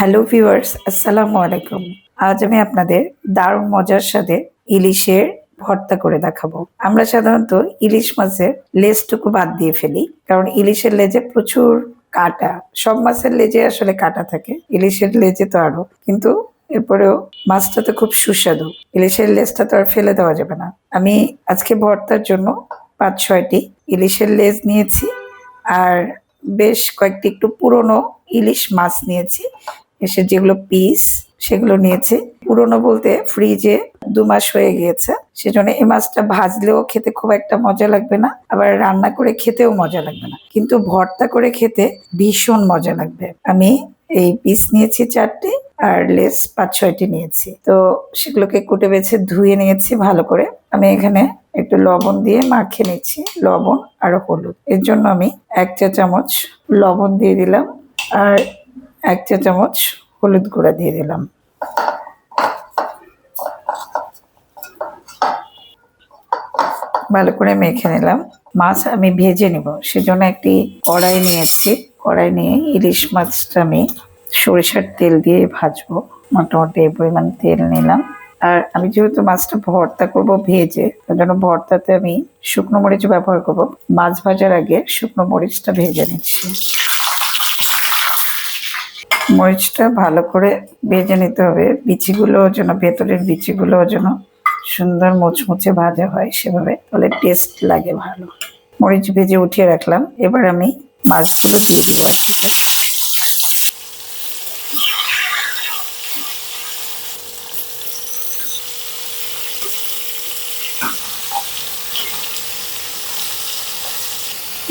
Hello viewers, আসসালামু আলাইকুম। আজ আমি আপনাদের দারুণ মজার সাথে ইলিশের ভর্তা করে দেখাবো। আমরা সাধারণত ইলিশ মাছের লেজটুকু বাদ দিয়ে ফেলি, কারণ ইলিশের লেজে প্রচুর কাটা। সব মাছের লেজে আসলে কাটা থাকে, ইলিশের লেজে তো আরও। কিন্তু এরপরেও মাছটা তো খুব সুস্বাদু। ইলিশের লেজটা তো আর ফেলে দেওয়া যাবে না। আমি আজকে ভর্তার জন্য পাঁচ, ছয়টি ইলিশের লেজ নিয়েছি, আর বেশ কয়েকটি একটু পুরনো ইলিশ মাছ নিয়েছি। এসে যেগুলো পিস সেগুলো নিয়েছি। পুরনো বলতে ফ্রিজে দু মাস হয়ে গিয়েছে। সেজন্য এই মাছটা ভাজলেও খেতে খুব একটা মজা লাগবে না, আবার রান্না করে খেতেও মজা লাগবে না। কিন্তু ভর্তা করে খেতে ভীষণ মজা লাগবে। আমি এই পিস নিয়েছি চারটে আর লেস পাঁচ ছয়টি নিয়েছি। তো সেগুলোকে কুটে বেছে ধুয়ে নিয়েছি ভালো করে। আমি এখানে একটু লবণ দিয়ে মাখিয়ে নিচ্ছি, লবণ আর হলুদ। এর জন্য আমি এক চা চামচ লবণ দিয়ে দিলাম। আর এক চা চামচ হলুদ গুঁড়া দিয়ে দিলাম। ভালো করে মেখে নিলাম। মাছ আমি ভেজে নিব, সেজন্য একটি কড়াই নিয়েছি। কড়াই নিয়ে ইলিশ মাছটা আমি সরিষার তেল দিয়ে ভাজবো। মোটামুটি এই পরিমাণ তেল নিলাম। আর আমি যেহেতু মাছটা ভর্তা করব ভেজে, তার জন্য ভর্তাতে আমি শুকনো মরিচ ব্যবহার করব। মাছ ভাজার আগে শুকনো মরিচটা ভেজে নিচ্ছি। মরিচটা ভালো করে ভেজে নিতে হবে। বিচিগুলো যেন, ভেতরের বিচিগুলো যেন সুন্দর মুচমুচে ভাজা হয় সেভাবে, তাহলে টেস্ট লাগে ভালো। মরিচ ভেজে উঠিয়ে রাখলাম। এবার আমি মাছগুলো দিয়ে দিব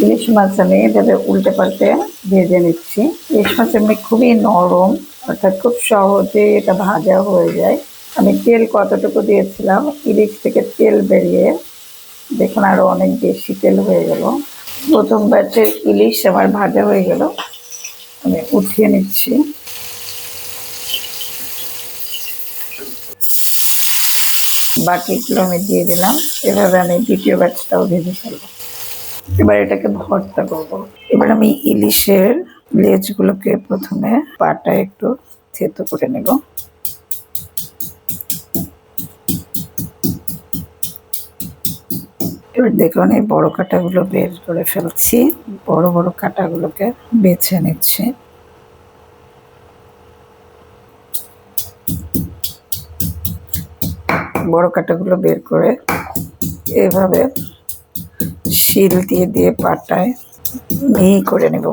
ইলিশ মাছ আমি এভাবে উল্টে পাল্টে ভেজে নিচ্ছি। ইলিশ মাছ এমনি খুবই নরম, অর্থাৎ খুব সহজে এটা ভাজা হয়ে যায়। আমি তেল কতটুকু দিয়েছিলাম, ইলিশ থেকে তেল বেরিয়ে দেখুন আরও অনেক বেশি তেল হয়ে গেল। প্রথম ব্যাচের ইলিশ আমার ভাজা হয়ে গেল, আমি উঠিয়ে নিচ্ছি। বাকিগুলো আমি দিয়ে দিলাম। এভাবে আমি দ্বিতীয় ব্যাচটাও ভেজে ফেলব। এবার এটাকে ভর্তা করব। এবার আমি ইলিশের লেজগুলোকে প্রথমে পাটা একটু থেতো করে নেব। এবার দেখুন, এই বড় কাটাগুলো বের করে ফেলছি। বড় বড় কাটাগুলোকে বেছে নিচ্ছি। বড় কাটাগুলো বের করে এভাবে শিল দিয়ে দিয়ে পাটায় মিহি করে নেব।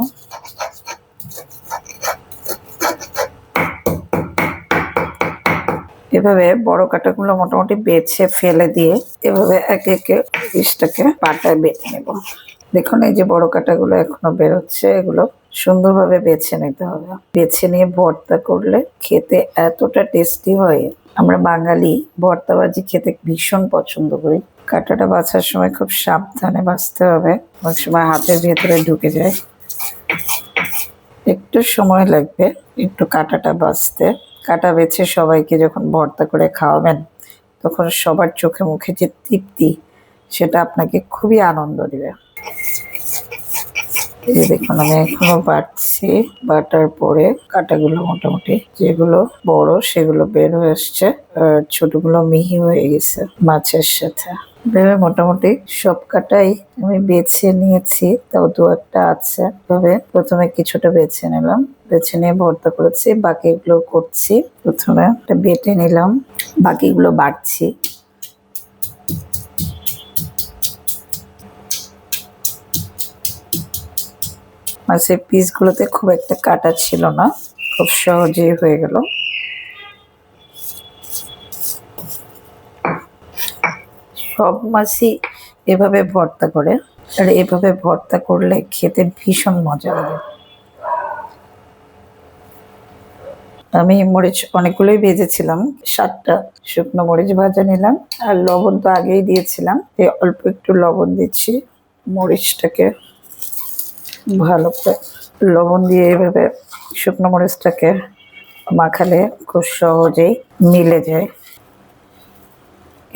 এভাবে বড় কাটাগুলো মোটামুটি বেছে ফেলে দিয়ে এভাবে একে একে পিসটাকে পাটায় বেছে নেব। দেখুন, এই যে বড় কাটাগুলো এখনও বেরোচ্ছে, এগুলো সুন্দরভাবে বেছে নিতে হবে। বেছে নিয়ে ভর্তা করলে খেতে এতটা টেস্টি হয়। আমরা বাঙালি ভর্তাবাজি খেতে ভীষণ পছন্দ করি। কাঁটাটা বাছার সময় খুব সাবধানে বাছতে হবে। অনেক সময় হাতের ভেতরে ঢুকে যায়। একটু সময় লাগবে একটু কাঁটাটা বাছতে। কাটা বেছে সবাইকে যখন ভর্তা করে খাওয়াবেন, তখন সবার চোখে মুখে যে তৃপ্তি, সেটা আপনাকে খুবই আনন্দ দেবে। এই দেখুন, আমি এখনও বাটছি বাটার পরে কাটাগুলো মোটামুটি যেগুলো বড় সেগুলো বের হয়ে আসছে। আর ছোটগুলো মিহি হয়ে গেছে মাছের সাথে। ভেবে মোটামুটি সব কাটাই আমি বেছে নিয়েছি, তাও দু একটা আছে। তবে প্রথমে কিছুটা বেছে নিলাম। বেছে নিয়ে ভর্তা করেছি, বাকিগুলো করছি। প্রথমে একটা বেটে নিলাম, বাকিগুলো বাটছি মাছের পিসগুলোতে খুব একটা কাটা ছিল না, খুব সহজেই হয়ে গেল। সব মাছই এভাবে ভর্তা করে। আর এভাবে ভর্তা করলে খেতে ভীষণ মজা লাগে। আমি মরিচ অনেকগুলোই ভেজেছিলাম, সাতটা শুকনো মরিচ ভাজা নিলাম, আর লবণ তো আগেই দিয়েছিলাম। এই অল্প একটু লবণ দিচ্ছি মরিচটাকে। ভালো করে লবণ দিয়ে এভাবে শুকনো মরিচটাকে মাখালে খুব সহজেই মিলে যায়।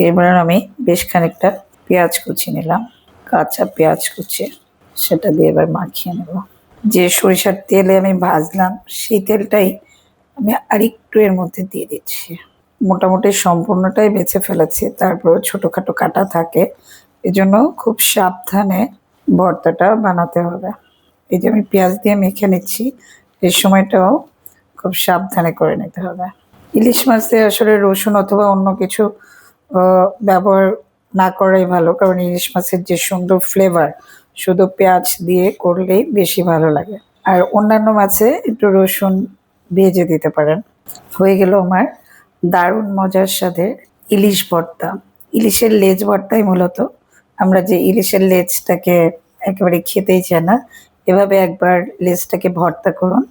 এবার আমি বেশ খানিকটা পেঁয়াজ কুচি নিলাম, কাঁচা পেঁয়াজ কুচি, সেটা দিয়ে এবার মাখিয়ে নেব। যে সরিষার তেলে আমি ভাজলাম, সেই তেলটাই আমি আরেকটু এর মধ্যে দিয়ে দিচ্ছি। মোটামুটি সম্পূর্ণটাই বেছে ফেলেছি তারপর ছোটোখাটো কাটা থাকে, এজন্য খুব সাবধানে ভর্তাটা বানাতে হবে। এই যে আমি পেঁয়াজ দিয়ে মেখে নিচ্ছি, এই সময়টাও খুব সাবধানে করে নিতে হবে। ইলিশ মাছ দিয়ে আসলে রসুন অথবা অন্য কিছু ব্যবহার না করাই ভালো, কারণ ইলিশ মাছের যে সুন্দর ফ্লেভার শুধু পেঁয়াজ দিয়ে করলেই বেশি ভালো লাগে। আর অন্যান্য মাছে একটু রসুন ভেজে দিতে পারেন। হয়ে গেল আমার দারুণ মজার সাথে ইলিশ ভর্তা। ইলিশের লেজ ভর্তাই মূলত। আমরা যে ইলিশের লেজটাকে একেবারে খেতেই চাই না, এভাবে একবার লেজটাকে ভর্তা করুন,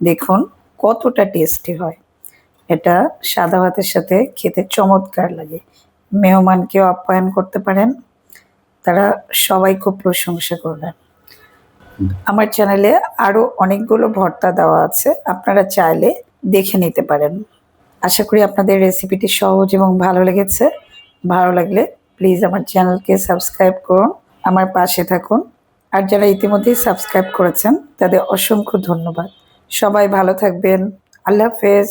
দেখুন কতটা টেস্টি হয়। এটা সাদা ভাতের সাথে খেতে চমৎকার লাগে। মেহমানকেও আপ্যায়ন করতে পারেন। তারা সবাই খুব প্রশংসা করবেন। আমার চ্যানেলে আরও অনেকগুলো ভর্তা দেওয়া আছে। আপনারা চাইলে দেখে নিতে পারেন। আশা করি আপনাদের রেসিপিটি সহজ এবং ভালো লেগেছে। ভালো লাগলে প্লিজ আমার চ্যানেলকে সাবস্ক্রাইব করুন, আমার পাশে থাকুন। আর যারা ইতিমধ্যেই সাবস্ক্রাইব করেছেন, তাদের অসংখ্য ধন্যবাদ। সবাই ভালো থাকবেন। আল্লাহ হাফেজ।